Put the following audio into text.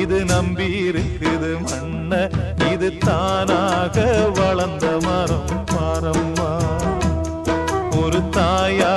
இது நம்பி இருக்குது மண்ண இது தானாக வளர்ந்த மரம். மரம்மா. ஒரு தாயா